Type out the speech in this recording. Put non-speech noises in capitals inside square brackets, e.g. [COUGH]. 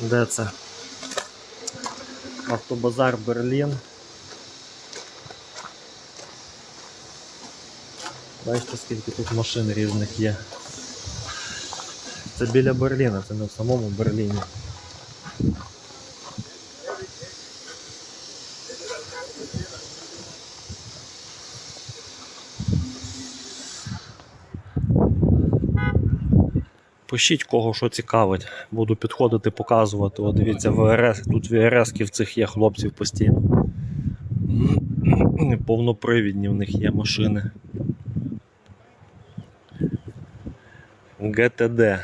Де це? Автобазар Берлін. Бачите, скільки тут машин різних є. Це біля Берліна, це не в самому Берліні. Пишіть кого що цікавить. Буду підходити, показувати. О, дивіться, ВРС. Тут ВРС в цих є хлопців постійно. [CLEARS THROAT] Повнопривідні в них є машини. ГТД.